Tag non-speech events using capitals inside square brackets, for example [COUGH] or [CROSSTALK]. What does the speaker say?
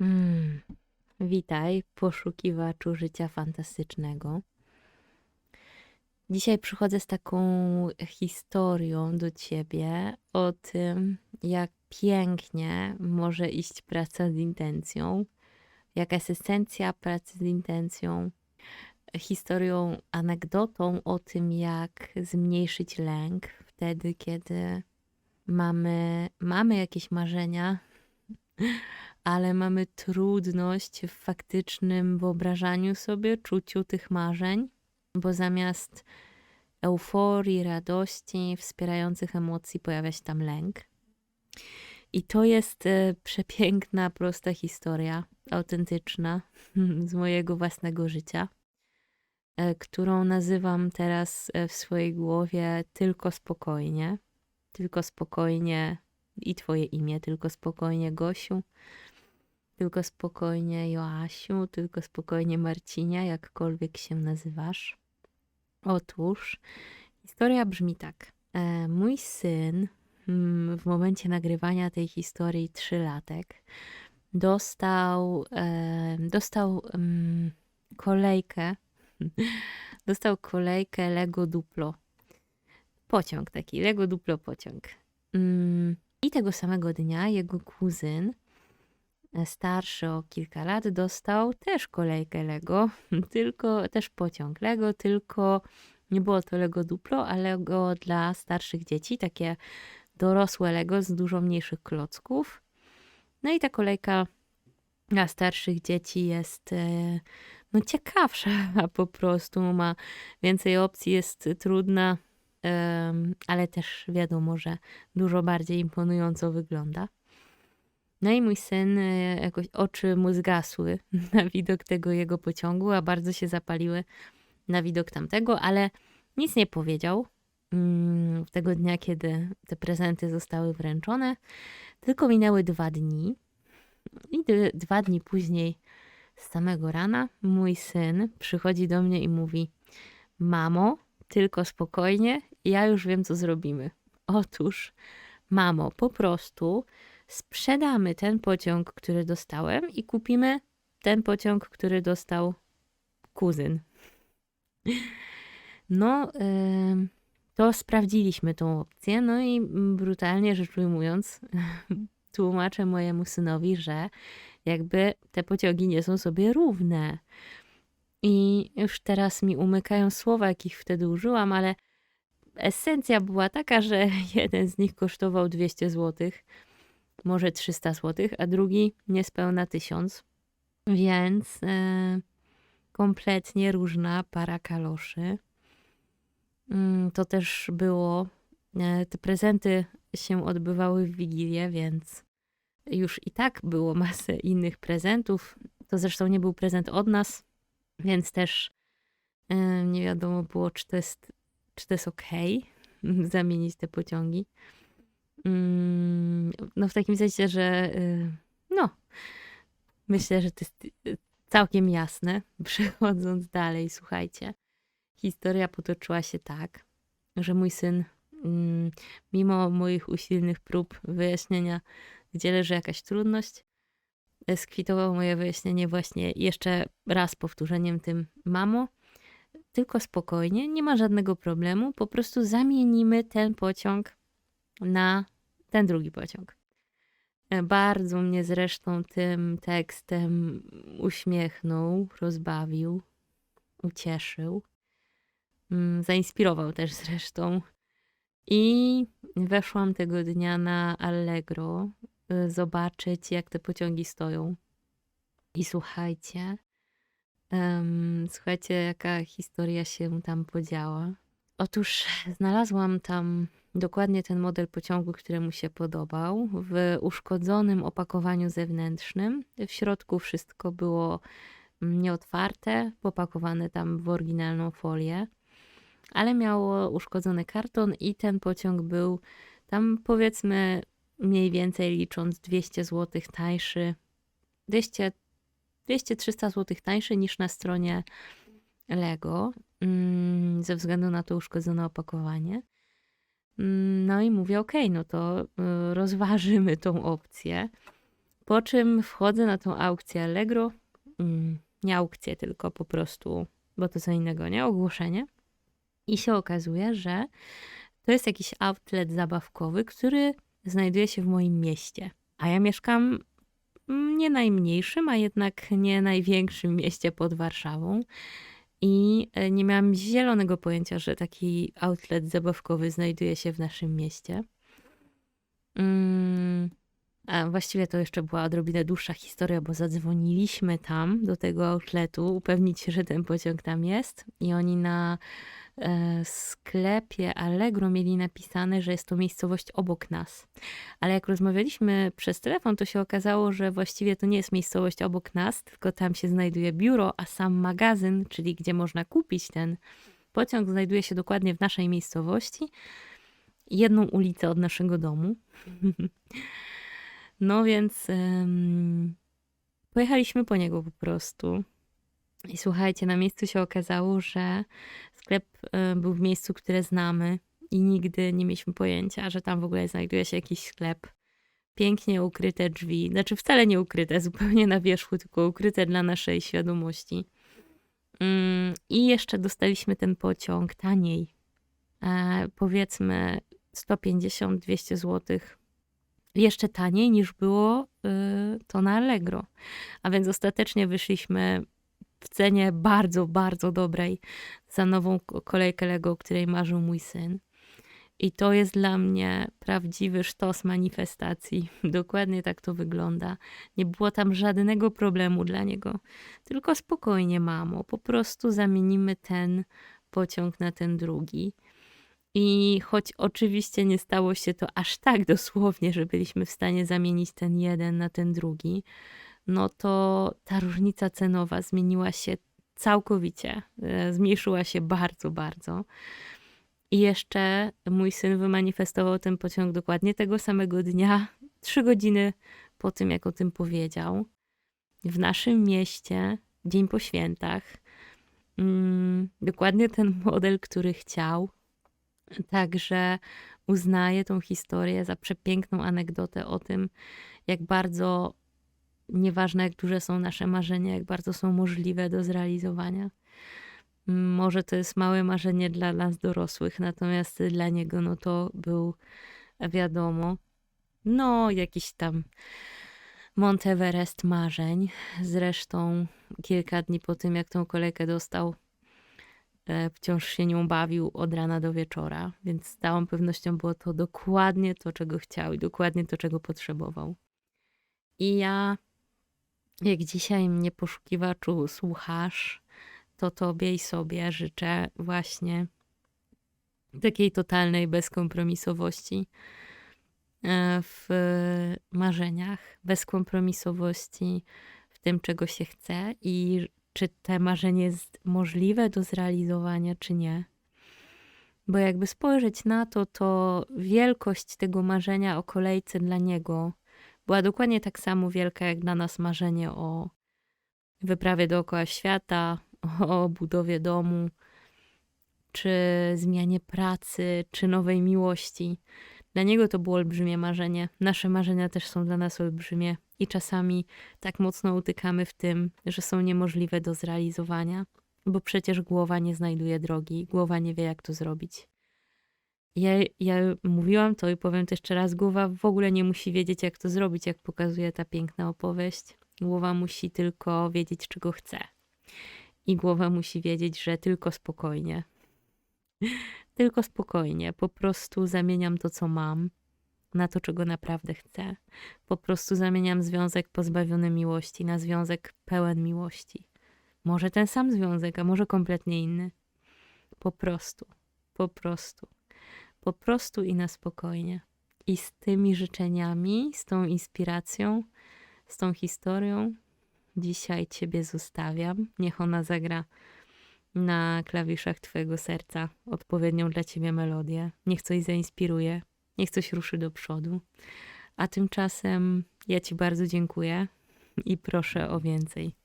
Mm. Witaj, poszukiwaczu życia fantastycznego. Dzisiaj przychodzę z taką historią do ciebie o tym, jak pięknie może iść praca z intencją, jaka jest esencja pracy z intencją. Historią, anegdotą o tym, jak zmniejszyć lęk wtedy, kiedy mamy, mamy jakieś marzenia, ale mamy trudność w faktycznym wyobrażaniu sobie, czuciu tych marzeń, bo zamiast euforii, radości, wspierających emocji pojawia się tam lęk. I to jest e, przepiękna, prosta historia, autentyczna [LAUGHS] z mojego własnego życia, e, którą nazywam teraz e, w swojej głowie tylko spokojnie. Tylko spokojnie i Twoje imię, tylko spokojnie Gosiu, tylko spokojnie Joasiu, tylko spokojnie Marcinia, jakkolwiek się nazywasz. Otóż historia brzmi tak. E, mój syn mm, w momencie nagrywania tej historii trzylatek dostał, e, dostał mm, kolejkę, [LAUGHS] dostał kolejkę Lego Duplo. Pociąg taki, Lego Duplo pociąg. Mm, I tego samego dnia jego kuzyn, starszy o kilka lat, dostał też kolejkę Lego, [LAUGHS] tylko też pociąg Lego, tylko nie było to Lego Duplo, ale Lego dla starszych dzieci, takie dorosłe Lego z dużo mniejszych klocków. No i ta kolejka dla starszych dzieci jest e, no ciekawsza [LAUGHS] po prostu, ma więcej opcji, jest trudna, ale też wiadomo, że dużo bardziej imponująco wygląda. No i mój syn, e, jakoś oczy mu zgasły [LAUGHS] na widok tego jego pociągu, a bardzo się zapaliły na widok tamtego, ale nic nie powiedział mm, tego dnia, kiedy te prezenty zostały wręczone. Tylko minęły dwa dni. I dwa dni później, z samego rana, mój syn przychodzi do mnie i mówi: Mamo, tylko spokojnie, ja już wiem, co zrobimy. Otóż, mamo, po prostu sprzedamy ten pociąg, który dostałem, i kupimy ten pociąg, który dostał kuzyn. No, to sprawdziliśmy tą opcję, no i brutalnie rzecz ujmując, [LAUGHS] tłumaczę mojemu synowi, że jakby te pociągi nie są sobie równe. I już teraz mi umykają słowa, jakich wtedy użyłam, ale esencja była taka, że [LAUGHS] jeden z nich kosztował 200 zł, może 300 zł, a drugi niespełna 1000. Więc e, kompletnie różna para kaloszy. Mm, To też było, e, te prezenty się odbywały w Wigilię, więc już i tak było masę innych prezentów. To zresztą nie był prezent od nas, więc też e, nie wiadomo było, czy to jest, czy to jest ok [LAUGHS] zamienić te pociągi. Mm, No w takim sensie, że y, no, myślę, że to jest y, całkiem jasne. [LAUGHS] Przechodząc dalej, słuchajcie. Historia potoczyła się tak, że mój syn, mm, mimo moich usilnych prób wyjaśnienia, gdzie leży jakaś trudność, e, skwitował moje wyjaśnienie właśnie jeszcze raz powtórzeniem tym: Mamo, tylko spokojnie, nie ma żadnego problemu, po prostu zamienimy ten pociąg na ten drugi pociąg. E, Bardzo mnie zresztą tym tekstem uśmiechnął, rozbawił, ucieszył. Mm, Zainspirował też zresztą. I weszłam tego dnia na Allegro y, zobaczyć, jak te pociągi stoją. I słuchajcie, em, słuchajcie, jaka historia się tam podziała. Otóż znalazłam tam dokładnie ten model pociągu, który mu się podobał, w uszkodzonym opakowaniu zewnętrznym. W środku wszystko było mm, nieotwarte, popakowane tam w oryginalną folię, ale miało uszkodzony karton i ten pociąg był tam powiedzmy mniej więcej licząc 200 zł tańszy, 200 200-300 zł tańszy niż na stronie Lego, mm, ze względu na to uszkodzone opakowanie. Mm, No i mówię, ok, no to y, rozważymy tą opcję. Po czym wchodzę na tą aukcję Allegro. Mm, nie aukcję, tylko po prostu, bo to co innego, nie? Ogłoszenie. I się okazuje, że to jest jakiś outlet zabawkowy, który znajduje się w moim mieście. A ja mieszkam mm, nie najmniejszym, a jednak nie największym mieście pod Warszawą. I e, nie miałam zielonego pojęcia, że taki outlet zabawkowy znajduje się w naszym mieście. Mm, a właściwie to jeszcze była odrobinę dłuższa historia, bo zadzwoniliśmy tam do tego outletu, upewnić się, że ten pociąg tam jest. I oni na sklepie Allegro mieli napisane, że jest to miejscowość obok nas. Ale jak rozmawialiśmy przez telefon, to się okazało, że właściwie to nie jest miejscowość obok nas, tylko tam się znajduje biuro, a sam magazyn, czyli gdzie można kupić ten pociąg, znajduje się dokładnie w naszej miejscowości. Jedną ulicę od naszego domu. [LAUGHS] No więc ym, pojechaliśmy po niego po prostu. I słuchajcie, na miejscu się okazało, że sklep y, był w miejscu, które znamy i nigdy nie mieliśmy pojęcia, że tam w ogóle znajduje się jakiś sklep. Pięknie ukryte drzwi, znaczy wcale nie ukryte, [LAUGHS] zupełnie na wierzchu, tylko ukryte dla naszej świadomości. Ym, I jeszcze dostaliśmy ten pociąg taniej. E, powiedzmy 150-200 złotych jeszcze taniej niż było y, to na Allegro. A więc ostatecznie wyszliśmy w cenie bardzo, bardzo dobrej za nową kolejkę Lego, o której marzył mój syn. I to jest dla mnie prawdziwy sztos manifestacji. [LAUGHS] Dokładnie tak to wygląda. Nie było tam żadnego problemu dla niego. Tylko spokojnie, mamo, po prostu zamienimy ten pociąg na ten drugi. I choć oczywiście nie stało się to aż tak dosłownie, że byliśmy w stanie zamienić ten jeden na ten drugi, no to ta różnica cenowa zmieniła się całkowicie. E, zmniejszyła się bardzo, bardzo. I jeszcze mój syn wymanifestował ten pociąg dokładnie tego samego dnia, trzy godziny po tym, jak o tym powiedział. W naszym mieście, dzień po świętach, mm, dokładnie ten model, który chciał, Także uznaję tą historię za przepiękną anegdotę o tym, jak bardzo nieważne, jak duże są nasze marzenia, jak bardzo są możliwe do zrealizowania. Może to jest małe marzenie dla nas dorosłych, natomiast dla niego no to był wiadomo, no jakiś tam Monteverest marzeń. Zresztą kilka dni po tym, jak tą kolejkę dostał, E, wciąż się nią bawił od rana do wieczora, więc z całą pewnością było to dokładnie to, czego chciał i dokładnie to, czego potrzebował. I ja, jak dzisiaj mnie poszukiwaczu słuchasz, to tobie i sobie życzę właśnie takiej totalnej bezkompromisowości e, w marzeniach, bezkompromisowości w tym, czego się chce i czy te marzenie jest możliwe do zrealizowania, czy nie. Bo jakby spojrzeć na to, to wielkość tego marzenia o kolejce dla niego była dokładnie tak samo wielka jak dla nas marzenie o wyprawie dookoła świata, [LAUGHS] o budowie domu, czy zmianie pracy, czy nowej miłości. Dla niego to było olbrzymie marzenie. Nasze marzenia też są dla nas olbrzymie i czasami tak mocno utykamy w tym, że są niemożliwe do zrealizowania, bo przecież głowa nie znajduje drogi, głowa nie wie, jak to zrobić. Ja, ja mówiłam to i powiem to jeszcze raz: głowa w ogóle nie musi wiedzieć, jak to zrobić, jak pokazuje ta piękna opowieść. Głowa musi tylko wiedzieć, czego chce. I głowa musi wiedzieć, że tylko spokojnie. [LAUGHS] tylko spokojnie. Po prostu zamieniam to, co mam, na to, czego naprawdę chcę. Po prostu zamieniam związek pozbawiony miłości na związek pełen miłości. Może ten sam związek, a może kompletnie inny. Po prostu, po prostu, po prostu i na spokojnie. I z tymi życzeniami, z tą inspiracją, z tą historią, dzisiaj Ciebie zostawiam. Niech ona zagra na klawiszach Twojego serca odpowiednią dla Ciebie melodię. Niech coś zainspiruje, niech coś ruszy do przodu. A tymczasem ja Ci bardzo dziękuję i proszę o więcej.